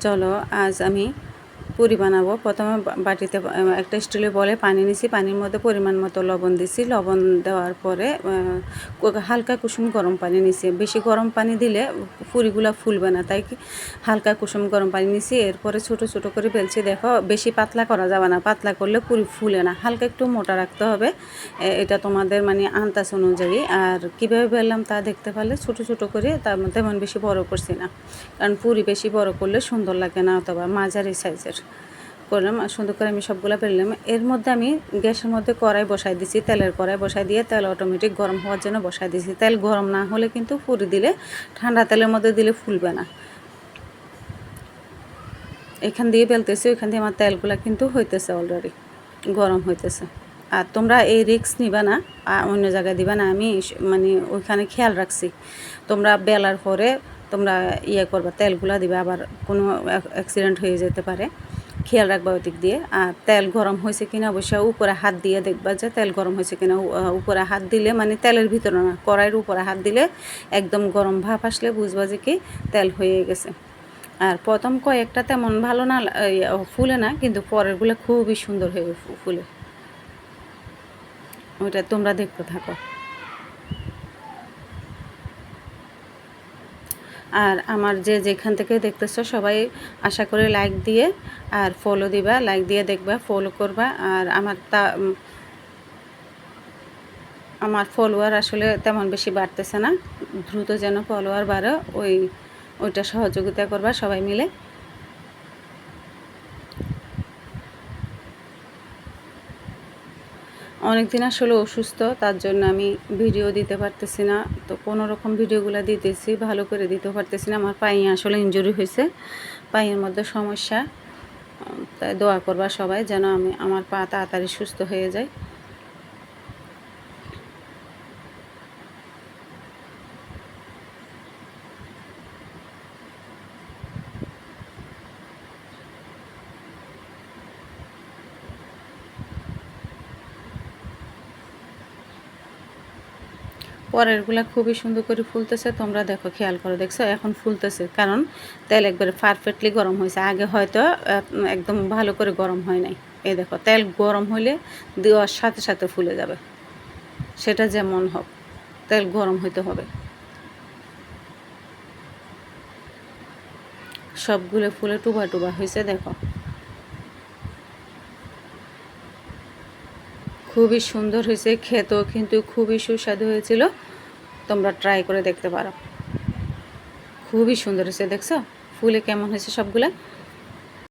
চলো আজ আমি পুরি বানাবো। প্রথমে বাটিতে একটা স্টিলের বলে পানি নিছি, পানির মধ্যে পরিমাণ মতো লবণ দিছি। লবণ দেওয়ার পরে হালকা কুসুম গরম পানি নিছি। বেশি গরম পানি দিলে পুরিগুলো ফুলবে না, তাই হালকা কুসুম গরম পানি নিছি। এরপরে ছোট ছোট করে বেলছি দেখো, বেশি পাতলা করা যাবে না। পাতলা করলে পুরি ফুলে না। হালকা একটু মোটা রাখতে হবে। এটা তোমাদের মানে আন্দাজ অনুযায়ী। আর কীভাবে বেললাম তা দেখতে পারলে ছোট ছোট করে তার মধ্যে তেমন বেশি বড় করছি না। কারণ পুরি বেশি বড় করলে সুন্দর লাগে না অথবা মাঝারি সাইজের। করলাম আর সুন্দর করে আমি সবগুলো বেললাম এর মধ্যে আমি গ্যাসের মধ্যে কড়াই বসাই দিছি, তেলের কড়াই বসাই দিয়ে তেল অটোমেটিক গরম হওয়ার জন্য বসাই দিছি। তেল গরম না হলে কিন্তু পুরি দিলে, ঠান্ডা তেলের মধ্যে দিলে ফুলবে না। এখান দিয়ে বেলতেছি, ওইখান দিয়ে আমার তেলগুলো কিন্তু হইতেছে অলরেডি গরম হইতেছে। আর তোমরা এই রিক্স নিবা না, আর অন্য জায়গায় দিবা না, আমি মানে ওইখানে খেয়াল রাখছি। তোমরা বেলার পরে তোমরা ইয়ে করবা, তেলগুলা দিবা, আবার কোনো অ্যাক্সিডেন্ট হয়ে যেতে পারে। খেয়াল রাখবা ওই দিক দিয়ে। আর তেল গরম হয়েছে কিনা অবশ্যই উপরে হাত দিয়ে দেখবা যে তেল গরম হয়েছে কিনা উপরে হাত দিলে মানে তেলের ভিতরে না, কড়াইয়ের উপরে হাত দিলে একদম গরম ভাপ আসলে বুঝবা যে কি তেল হয়ে গেছে। আর প্রথম কয়েকটা তেমন ভালো না ফুলে না, কিন্তু পরেরগুলো খুবই সুন্দর হয়ে ফুলে। ওইটা তোমরা দেখতে থাকো। আর আমার যে যেখান থেকে দেখতেছো সবাই আশা করে লাইক দিয়ে আর ফলো দিবা লাইক দিয়ে দেখবা ফলো করবা। আর আমার তা, আমার ফলোয়ার আসলে তেমন বেশি বাড়তেছে না। দ্রুত যেন ফলোয়ার বাড়ো, ওই, ওইটা সহযোগিতা করবা সবাই মিলে। অনেক দিন আসলে অসুস্থ, তার জন্য আমি ভিডিও দিতে পারতেছি না। তো কোনো রকম ভিডিওগুলো দিতেছি, ভালো করে দিতে পারতেছি না। আমার পায়ে আসলে ইঞ্জুরি হয়েছে, পায়ের মধ্যে সমস্যা। তাই দোয়া করবা সবাই যেন আমি, আমার পা তাড়াতাড়ি সুস্থ হয়ে যায়। পরেরগুলা খুবই সুন্দর করে ফুলতেছে, তোমরা দেখো, খেয়াল করো, দেখছ? এখন ফুলতেছে, কারণ তেল একবারে পারফেক্টলি গরম হয়েছে। আগে হয়তো একদম ভালো করে গরম হয় নাই। এই দেখো, তেল গরম হলে দেওয়ার সাথে সাথে ফুলে যাবে। সেটা যেমন হোক, তেল গরম হইতে হবে। সবগুলো ফুলে টুবা টুবা হয়েছে দেখো। খুবই সুন্দর হয়েছে, খেতেও কিন্তু খুবই সুস্বাদু হয়েছিল। তোমরা ট্রাই করে দেখতে পারো। খুবই সুন্দর হয়েছে, দেখছ? ফুলে কেমন হয়েছে সবগুলা?